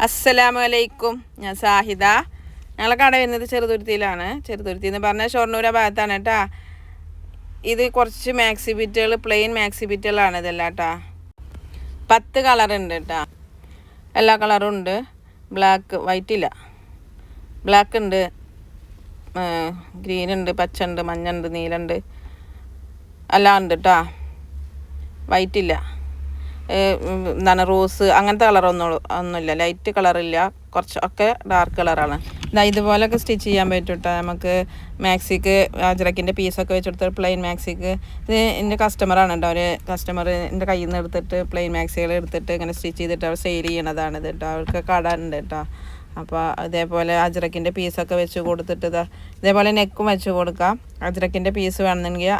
അസ്സലാമു അലൈക്കും ഞാൻ സാഹിദ. ഞങ്ങളെ കട വരുന്നത് ചെറുതുരുത്തിയിലാണ്. ചെറുതുരുത്തി എന്ന് പറഞ്ഞാൽ ഷൊർണൂര ഭാഗത്താണ് കേട്ടാ. ഇത് കുറച്ച് മാക്സി ബിറ്റുകൾ പ്ലെയിൻ മാക്സി ബിറ്റുകളാണ് ഇതെല്ലാം കേട്ടാ. പത്ത് കളറുണ്ട് കേട്ടാ. എല്ലാ കളറും ഉണ്ട്. ബ്ലാക്ക് വൈറ്റ് ഇല്ല. ബ്ലാക്ക് ഉണ്ട്. ഗ്രീൻ ഉണ്ട് പച്ച ഉണ്ട് മഞ്ഞ ഉണ്ട് നീലുണ്ട് എല്ലാം ഉണ്ട് കേട്ടാ. വൈറ്റ് ഇല്ല. എന്താണ് റോസ് അങ്ങനത്തെ കളറൊന്നും ഒന്നുമില്ല. ലൈറ്റ് കളറില്ല. കുറച്ച് ഒക്കെ ഡാർക്ക് കളറാണ്. ഇതാ ഇതുപോലൊക്കെ സ്റ്റിച്ച് ചെയ്യാൻ പറ്റും നമുക്ക് മാക്സിക്ക് അജ്രക്കിന്റെ പീസൊക്കെ വെച്ചെടുത്ത് പ്ലെയിൻ മാക്സിക്ക്. ഇത് എന്റെ കസ്റ്റമറാണ് കേട്ടോ ഒരു കസ്റ്റമർ എന്റെ കയ്യിൽ നിന്ന് എടുത്തിട്ട് പ്ലെയിൻ മാക്സികൾ എടുത്തിട്ട് ഇങ്ങനെ സ്റ്റിച്ച് ചെയ്തിട്ട് അവർ സെയിൽ ചെയ്യണതാണ് ഇത് കേട്ടോ അവർക്ക് കട ഉണ്ട് കേട്ടോ അപ്പോൾ അതേപോലെ അജ്രക്കിന്റെ പീസൊക്കെ വെച്ച് കൊടുത്തിട്ട് ഇതാ. ഇതേപോലെ നെക്കും വെച്ച് കൊടുക്കാം. അജ്രക്കിന്റെ പീസ് വേണമെങ്കിൽ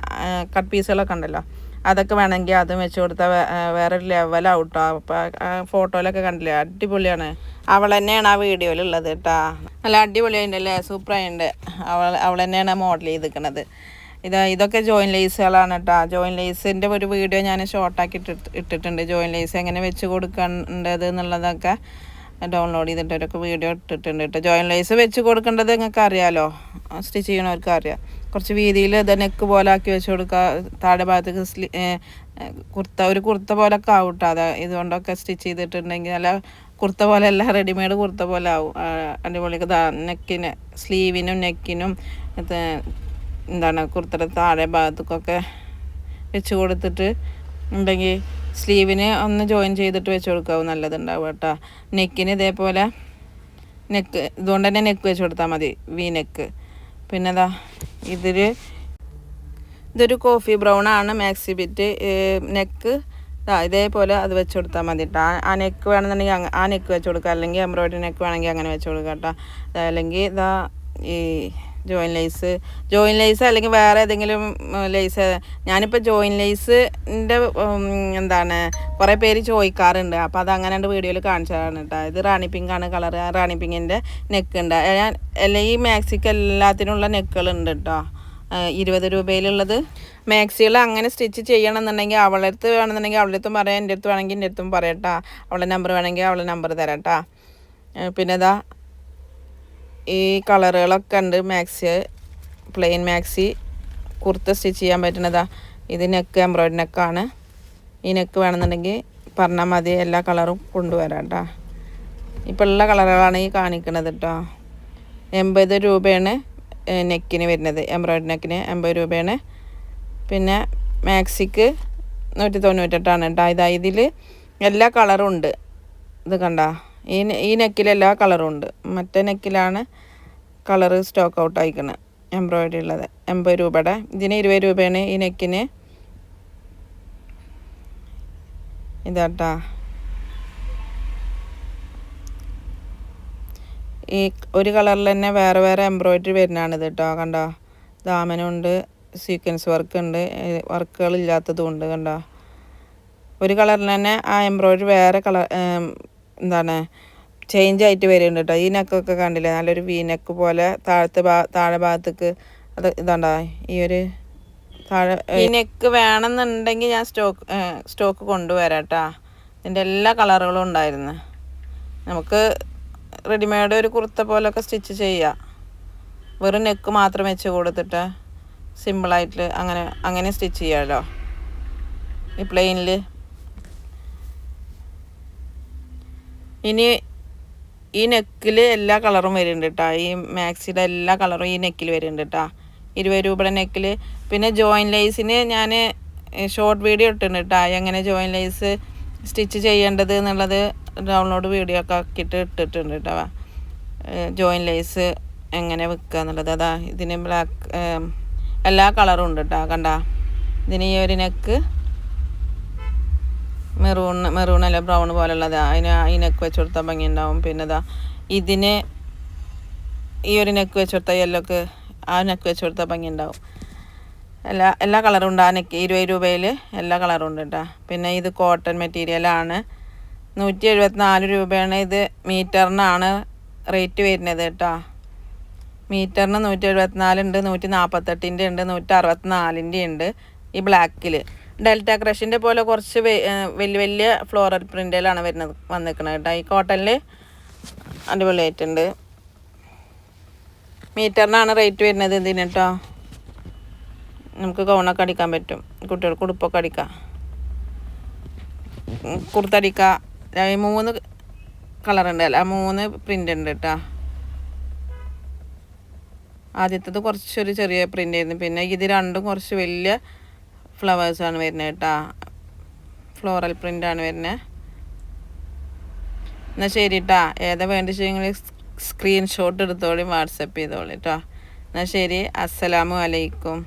കട്ട് പീസുകളൊക്കെ ഉണ്ടല്ലോ. അതൊക്കെ വേണമെങ്കിൽ അതും വെച്ച് കൊടുത്താൽ വേറെ ലെവലാവും കേട്ടോ അപ്പോൾ ഫോട്ടോയിലൊക്കെ കണ്ടില്ലേ? അടിപൊളിയാണ്. അവൾ തന്നെയാണ് ആ വീഡിയോയിലുള്ളത് കേട്ടോ നല്ല അടിപൊളിയായിട്ടല്ലേ സൂപ്പറായിട്ടുണ്ട് അവൾ അവൾ തന്നെയാണ് മോഡൽ ചെയ്തിരിക്കുന്നത് ഇത് ഇതൊക്കെ ജോയിൻ ലേസുകളാണ് കേട്ടോ ജോയിൻ ലേസിന്റെ ഒരു വീഡിയോ ഞാൻ ഷോർട്ടാക്കി ഇട്ടിട്ട് ഇട്ടിട്ടുണ്ട്. ജോയിൻ ലേസ് എങ്ങനെ വെച്ച് കൊടുക്കേണ്ടത് എന്നുള്ളതൊക്കെ ഡൗൺലോഡ് ചെയ്തിട്ടൊക്കെ വീഡിയോ ഇട്ടിട്ടുണ്ട് കേട്ടോ. ജോയിൻ ലൈസ് വെച്ച് കൊടുക്കേണ്ടത് നിങ്ങൾക്ക് അറിയാമല്ലോ സ്റ്റിച്ച് ചെയ്യണവർക്ക് അറിയാം കുറച്ച് വീതിയിൽ ഇത് നെക്ക് പോലെ ആക്കി വെച്ച് കൊടുക്കുക താഴെ ഭാഗത്തേക്ക് സ്ലി കുർത്ത ഒരു കുർത്ത പോലെ ഒക്കെ ആവും കേട്ടോ. അത് ഇതുകൊണ്ടൊക്കെ സ്റ്റിച്ച് ചെയ്തിട്ടുണ്ടെങ്കിൽ നല്ല കുർത്ത പോലെ അല്ല റെഡിമെയ്ഡ് കുർത്ത പോലെ ആവും. അടിപൊളിക്ക് നെക്കിന് സ്ലീവിനും നെക്കിനും എന്താണ് കുർത്തയുടെ താഴെ ഭാഗത്തേക്കൊക്കെ വെച്ച് കൊടുത്തിട്ട് ഉണ്ടെങ്കിൽ സ്ലീവിന് ഒന്ന് ജോയിൻ ചെയ്തിട്ട് വെച്ച് കൊടുക്കാവും നല്ലതുണ്ടാവും കേട്ടോ. നെക്കിന് ഇതേപോലെ നെക്ക് ഇതുകൊണ്ട് തന്നെ നെക്ക് വെച്ച് കൊടുത്താൽ മതി വി നെക്ക്. പിന്നെ അതാ ഇതിൽ ഇതൊരു കോഫി ബ്രൗൺ ആണ് മാക്സി ബിറ്റ് നെക്ക്. ഇതാ ഇതേപോലെ അത് വെച്ച് കൊടുത്താൽ മതി കേട്ടോ. ആ നെക്ക് വേണമെന്നുണ്ടെങ്കിൽ ആ നെക്ക് വെച്ച് കൊടുക്കുക. അല്ലെങ്കിൽ എംബ്രോയിഡറി നെക്ക് വേണമെങ്കിൽ അങ്ങനെ വെച്ച് കൊടുക്കാം കേട്ടോ. അല്ലെങ്കിൽ ഇതാ ഈ ജോയിൻ ലേസ് ജോയിൻ ലേസ് അല്ലെങ്കിൽ വേറെ ഏതെങ്കിലും ലേസ് ഞാനിപ്പോൾ ജോയിൻ ലേസിന്റെ എന്താണ് കുറേ പേര് ചോദിക്കാറുണ്ട്. അപ്പോൾ അത് അങ്ങനെ വീഡിയോയിൽ കാണിച്ചതാണ് കേട്ടോ ഇത് റാണി പിങ്ക് ആണ് കളർ റാണി പിങ്കിന്റെ നെക്ക് ഉണ്ട്. ഞാൻ അല്ലെങ്കിൽ മാക്സിക്ക് എല്ലാത്തിനുള്ള നെക്കുകളുണ്ട് കേട്ടോ ഇരുപത് രൂപയിലുള്ളത്. മാക്സികൾ അങ്ങനെ സ്റ്റിച്ച് ചെയ്യണമെന്നുണ്ടെങ്കിൽ അവളുടെ അടുത്ത് വേണമെന്നുണ്ടെങ്കിൽ അവളുടെ അടുത്തും പറയാം. എന്റെ അടുത്ത് വേണമെങ്കിൽ എന്റെ അടുത്തും പറയട്ടാ അവളുടെ നമ്പർ വേണമെങ്കിൽ അവളുടെ നമ്പർ തരാം കേട്ടാ പിന്നെ ഇതാ ഈ കളറുകളൊക്കെ ഉണ്ട് maxi plain maxi. Kurta stitch ചെയ്യാൻ പറ്റുന്നതാ ഇത് നെക്ക് എംബ്രോയിഡറി നെക്കാണ്. ഈ നെക്ക് വേണമെന്നുണ്ടെങ്കിൽ പറഞ്ഞാൽ മതി എല്ലാ കളറും കൊണ്ടുവരാം കേട്ടോ ഇപ്പോൾ ഉള്ള കളറുകളാണ് ഈ കാണിക്കുന്നത് കേട്ടോ എൺപത് രൂപയാണ് നെക്കിന് വരുന്നത് എംബ്രോയിഡറി നെക്കിന് എൺപത് രൂപയാണ്. പിന്നെ മാക്സിക്ക് നൂറ്റി തൊണ്ണൂറ്റെട്ടാണ് കേട്ടോ ഇതാ ഇതിൽ എല്ലാ കളറും ഉണ്ട്. ഇത് കണ്ട. ഈ ഈ നെക്കിൽ എല്ലാ കളറും ഉണ്ട്. മറ്റേ നെക്കിലാണ് കളറ് സ്റ്റോക്ക് ഔട്ട് അയക്കുന്നത് എംബ്രോയിഡറി ഉള്ളത്. എൺപത് രൂപയുടെ. ഇതിന് ഇരുപത് രൂപയാണ് ഈ നെക്കിന്. ഇതാട്ടാ. ഈ ഒരു കളറിൽ തന്നെ വേറെ വേറെ എംബ്രോയിഡറി വരുന്നതാണ് ഇത് കേട്ടോ കണ്ടോ? ദാമനുണ്ട് സീക്വൻസ് വർക്ക് ഉണ്ട് വർക്കുകൾ ഇല്ലാത്തതും ഉണ്ട് കണ്ടോ? ഒരു കളറിൽ തന്നെ ആ എംബ്രോയിഡറി വേറെ കളർ എന്താണ് ചേഞ്ച് ആയിട്ട് വരുന്നുണ്ട് കേട്ടോ ഈ നെക്കൊക്കെ കണ്ടില്ലേ നല്ലൊരു വി നെക്ക് പോലെ താഴത്തെ ഭാ താഴെ ഭാഗത്തേക്ക് അത് ഇതാണ്ടാ ഈ ഒരു താഴെ ഈ നെക്ക് വേണമെന്നുണ്ടെങ്കിൽ ഞാൻ സ്റ്റോക്ക് സ്റ്റോക്ക് കൊണ്ടുവരാം കേട്ടോ ഇതിന്റെ എല്ലാ കളറുകളും ഉണ്ടായിരുന്നു. നമുക്ക് റെഡിമെയ്ഡ് ഒരു കുർത്ത പോലൊക്കെ സ്റ്റിച്ച് ചെയ്യാം. വെറും നെക്ക് മാത്രം വെച്ച് കൊടുത്തിട്ട് സിമ്പിളായിട്ട് അങ്ങനെ അങ്ങനെ സ്റ്റിച്ച് ചെയ്യാമല്ലോ ഈ പ്ലെയിനിൽ ഇനി ഈ നെക്കിൽ എല്ലാ കളറും വരുന്നുണ്ട് കേട്ടോ ഈ മാക്സിയുടെ എല്ലാ കളറും ഈ നെക്കിൽ വരുന്നുണ്ട് കേട്ടോ ഇരുപത് രൂപയുടെ നെക്കിൽ പിന്നെ ജോയിൻ ലൈസിന് ഞാൻ ഷോർട്ട് വീഡിയോ ഇട്ടിട്ടുണ്ട് കേട്ടോ എങ്ങനെ ജോയിൻ ലൈസ് സ്റ്റിച്ച് ചെയ്യേണ്ടത് എന്നുള്ളത് ഡൗൺലോഡ് വീഡിയോ ഒക്കെ ആക്കിയിട്ട് ഇട്ടിട്ടുണ്ട് കേട്ടോ ജോയിൻ ലൈസ് എങ്ങനെ വെക്കുക എന്നുള്ളത്. അതാ ഇതിന് ബ്ലാക്ക് എല്ലാ കളറും ഉണ്ട് കേട്ടോ കണ്ട. ഇതിന് ഈ ഒരു നെക്ക് മെറൂൺ മെറൂൺ അല്ല ബ്രൗൺ പോലുള്ളത് അതിന് ഈ നെക്ക് വെച്ച് കൊടുത്താൽ ഭംഗി ഉണ്ടാവും പിന്നെ ഇതാ ഇതിന് ഈ ഒരു നെക്ക് വെച്ച് കൊടുത്താൽ യെല്ലോക്ക് ആ നെക്ക് വെച്ച് കൊടുത്താൽ ഭംഗി ഉണ്ടാവും എല്ലാ എല്ലാ കളറും ഉണ്ട് ആ നെക്ക് ഇരുപത് രൂപയിൽ എല്ലാ കളറും ഉണ്ട് കേട്ടോ പിന്നെ ഇത് കോട്ടൺ മെറ്റീരിയലാണ് നൂറ്റി എഴുപത്തിനാല് രൂപയാണ് ഇത് മീറ്ററിനാണ് റേറ്റ് വരുന്നത് കേട്ടോ മീറ്ററിന് നൂറ്റി എഴുപത്തിനാലുണ്ട് നൂറ്റി നാൽപ്പത്തെട്ടിന്റെ ഉണ്ട് നൂറ്റി അറുപത്തിനാലിന്റെ ഉണ്ട് ഈ ബ്ലാക്കിൽ ഡെൽറ്റ ക്രഷിന്റെ പോലെ കുറച്ച് വലിയ വലിയ ഫ്ലോറൽ പ്രിന്റിലാണ് വരുന്നത് വന്നിരിക്കുന്നത് കേട്ടോ. ഈ കോട്ടണിൽ അടിപൊളിയായിട്ടുണ്ട്. മീറ്ററിനാണ് റേറ്റ് വരുന്നത് ഇതിന് കേട്ടോ. നമുക്ക് ഗൗണൊക്കെ അടിക്കാൻ പറ്റും. കുട്ടികൾക്ക് ഉടുപ്പൊക്കെ അടിക്കാം. ഉം, കുർത്തടിക്കാം ആ, ഈ മൂന്ന് കളറുണ്ട് അല്ല? മൂന്ന് പ്രിന്റ് ഉണ്ട് കേട്ടോ. ആദ്യത്തത് കുറച്ചൊരു ചെറിയ പ്രിന്റ് ആയിരുന്നു. പിന്നെ ഇത് രണ്ടും കുറച്ച് വലിയ ഫ്ലവേഴ്സാണ് വരുന്നത് കേട്ടോ. ഫ്ലോറൽ പ്രിന്റാണ് വരുന്നത് എന്നാൽ ശരി കേട്ടാ ഏതാ വേണ്ടിച്ചെങ്കിൽ സ്ക്രീൻഷോട്ട് എടുത്തോളി വാട്സപ്പ് ചെയ്തോളി കേട്ടോ എന്നാൽ ശരി. അസ്സലാമു അലൈക്കും.